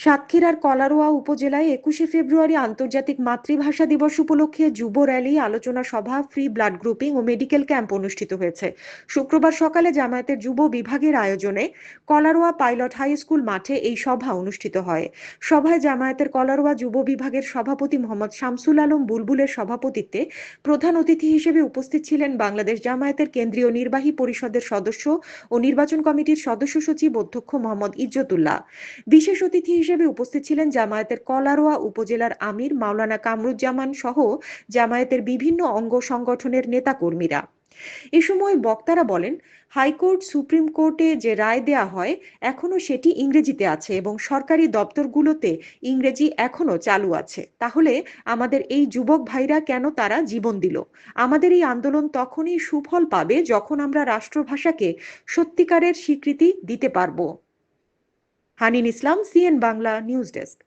সাতক্ষীরার কলারোয়া উপজেলায় একুশে ফেব্রুয়ারি আন্তর্জাতিক মাতৃভাষা দিবস উপলক্ষে যুব র্যালি, আলোচনা সভা, ফ্রি ব্লাড গ্রুপিং ও মেডিকেল ক্যাম্প অনুষ্ঠিত হয়েছে। শুক্রবার সকালে জামায়াতের যুব বিভাগের আয়োজনে কলারোয়া পাইলট হাই স্কুল মাঠে এই সভা অনুষ্ঠিত হয়। সভায় জামায়াতের কলারোয়া যুব বিভাগের সভাপতি মোহাম্মদ শামসুল আলম বুলবুলের সভাপতিত্বে প্রধান অতিথি হিসেবে উপস্থিত ছিলেন বাংলাদেশ জামায়াতের কেন্দ্রীয় নির্বাহী পরিষদের সদস্য ও নির্বাচন কমিটির সদস্য সচিব অধ্যক্ষ মোহাম্মদ ইজ্জতুল্লাহ। বিশেষ অতিথি হিসেবে উপস্থিত ছিলেন জামায়াতের কলারোয়া উপজেলার আমির, মাওলানা কামরুজ্জামান সহ জামায়াতের বিভিন্ন অঙ্গ সংগঠনের নেতাকর্মীরা। এ সময় বক্তারা বলেন, হাইকোর্ট, সুপ্রিম কোর্টে যে রায় দেয়া হয়, এখনও সেটি ইংরেজিতে আছে এবং সরকারি দপ্তরগুলোতে ইংরেজি এখনও চালু আছে। তাহলে আমাদের এই যুবক ভাইরা কেন তারা জীবন দিল? আমাদের এই আন্দোলন তখনই সুফল পাবে যখন আমরা রাষ্ট্রভাষাকে সত্যিকারের স্বীকৃতি দিতে পারব। Hanin Islam CN Bangla news desk